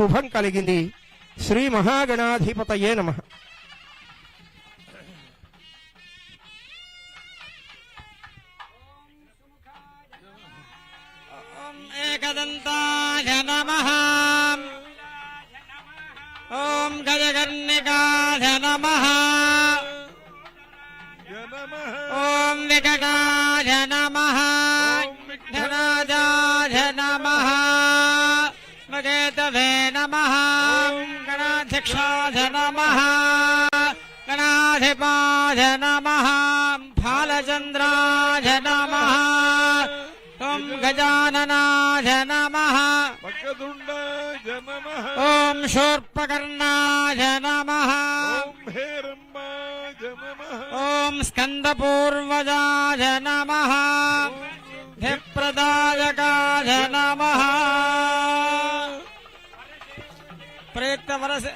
శుభం కలిగింది శ్రీ మహాగణాధిపతయే నమ ఏకదంతాయ నమ ఓం గజగర్ణికాయ నమ ఓం వికటాయ నమ गणाधिपाध नमः गणाधिपाध नमः फालचन्द्राध नमः ॐ गजाननाध नमः ॐ शूर्पकर्णाध नमः ॐ स्कन्दपूर्वजाध नमः धिप्रदायकाध नमः प्रयुक्तवरसे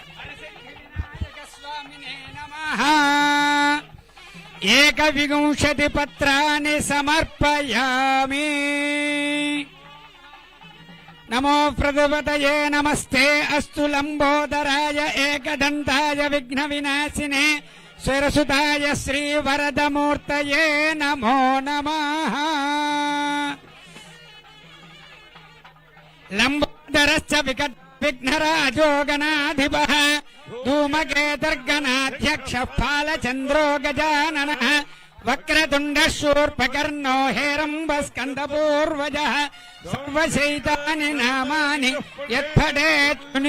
ఏకవింశతి పత్రాన్ని సమర్పయామి. నమో ప్రజుపతయే నమస్తే. అస్తు లంబోదరాయ ఏకదంతాయ విఘ్న వినాశినే శిరసుతాయ శ్రీ వరదమూర్తయే నమో నమ. లంబోదరశ్చ విఘ్నరాజోగనాధిప. धूमकेतर्गणाध्यक्षः फालचन्द्रो गजाननः वक्रतुण्डः शूर्पकर्णो हेरम्बस्कन्दपूर्वजः सर्वशैतानि नामानि यत्फटेत्पुनियादपि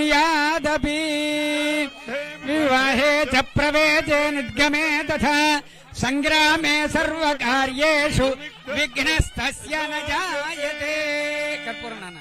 विवाहे च प्रवेशे निर्गमे तथा सङ्ग्रामे सर्वकार्येषु विघ्नस्तस्य न जायते कर्पूरनाना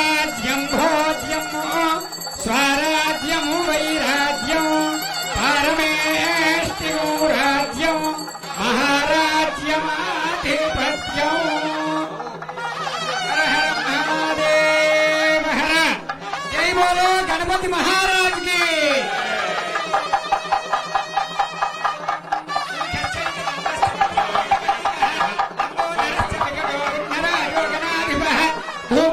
भूत महाराज के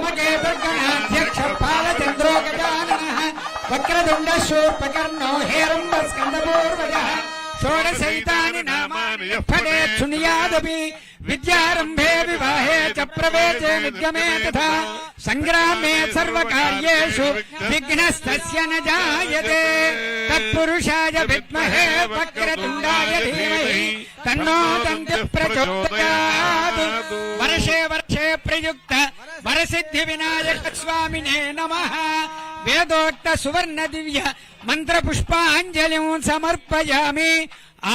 धूमकेतुर्गणाध्यक्ष पालचन्द्रो गजाननः షోడశైతాని నామాని యఃఫలే శృణుయాదపి విద్యారంభే వివాహే చ ప్రవేశే నిగమే తథా సంగ్రామే సర్వకార్యేషు విఘ్నస్తస్య న జాయతే తత్పురుషాయ విద్మహే వక్రతుండాయ ధీమహి తన్నో దంతి ప్రచోదయాత్ వర్షే వర్షే ప్రయుక్త వరసిద్ధి వినాయక స్వామినే నమః వేదోక్త సువర్ణ దివ్య మంత్ర పుష్పాంజలి సమర్పయామి.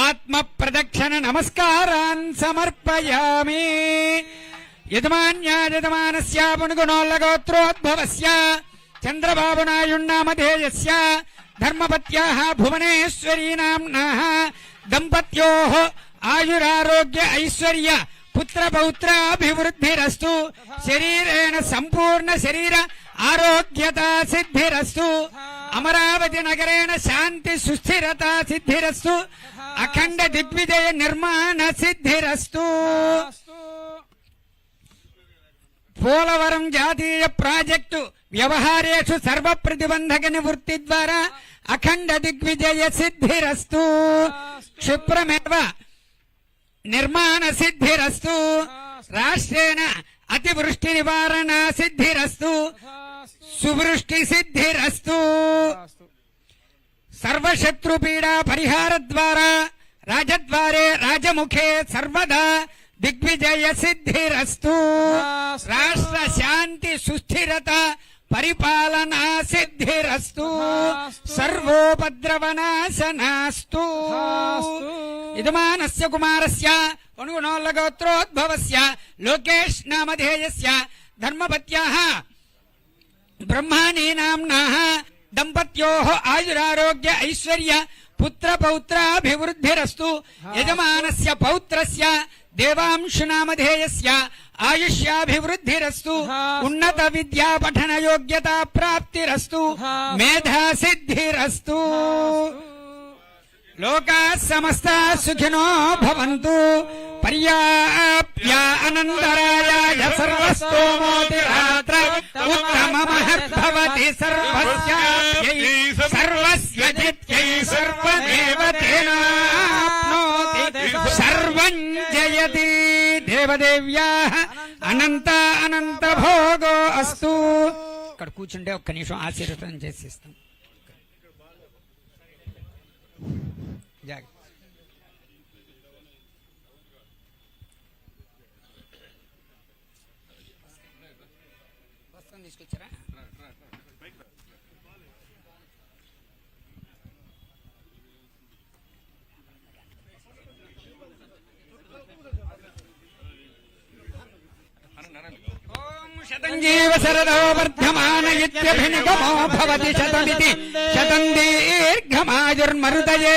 ఆత్మ ప్రదక్షిణ నమస్కారాన్ సమర్పయామి యజమాన్యాజమానస్యాపుణుగుణోల్లగోత్రోద్భవస్య చంద్రబాబునాయుణ్ణామధేయస్య ధర్మపత్యాః భువనేశ్వరీ నామ్నాః దంపత్యోః ఆయురారోగ్య ఐశ్వర్య పుత్ర పౌత్రాభివృద్ధిరస్తు శరీరేణ సంపూర్ణ శరీర ఆరోగ్యత సిద్ధిరస్సు అమరావతి నగరేణ శాంతి సుస్థిరత సిద్ధిరస్సు అఖండ దిగ్విజయ నిర్మాణ సిద్ధిరస్సు పోలవరం జాతీయ ప్రాజెక్టు వ్యవహారేషు సర్వ ప్రతిబంధక నివృత్తి ద్వారా అఖండ దిగ్విజయ సిద్ధిరస్సు క్షిప్రమేవ నిర్మాణ సిద్ధిరస్సు రాష్ట్రేణ అతివృష్టి నివారణ సిద్ధిరస్తు సువృష్టి సిద్ధిరస్తు సర్వశత్రుపీడా పరిహార ద్వారా రాజద్వారే రాజముఖే సర్వదా దిగ్విజయ సిద్ధిరస్తు రాష్ట్ర శాంతి సుస్థిరత పరిపాలనా సిద్ధిరస్తు. సర్వోపద్రవనాశనాస్తు. యజమానస్య కుమారస్య అనుగుణోల్లగోత్రోద్భవస్య లోకేష్ నామధేయస్య ధర్మపత్యాः బ్రహ్మాణీ నామ్నాः దంపత్యోः ఆయురారోగ్య ఐశ్వర్య పుత్ర పౌత్రాభివృద్ధిరస్తు యజమానస్య పౌత్రస్య దేవాంశునామధేయస్య ఆయుష్యాభివృద్ధిరస్తు ఉన్నత విద్యా పఠన యోగ్యతా ప్రాప్తిరస్తు మేధా సిద్ధిరస్తు లోకా సమస్త సుఖినో భవంతు. పర్యాప్య అనంతరాయ సర్వస్తోమోతి రాత్ర ఉత్తమ మహద్భవతి సర్వస్యాప్యై సర్వస్య జిత్యై దేవదేవ్యా అనంత అనంత భోగో అస్తు. ఇక్కడ కూర్చుంటే ఒక్క నిమిషం ఆశీర్వదం చేసిస్తాం. తీసుకొచ్చారా? శతం జీవ శరదో వర్ధమాన ఇత్యభినిగమో భవతి శతమితి. శతం దీర్ఘమాయుర్మరుదయే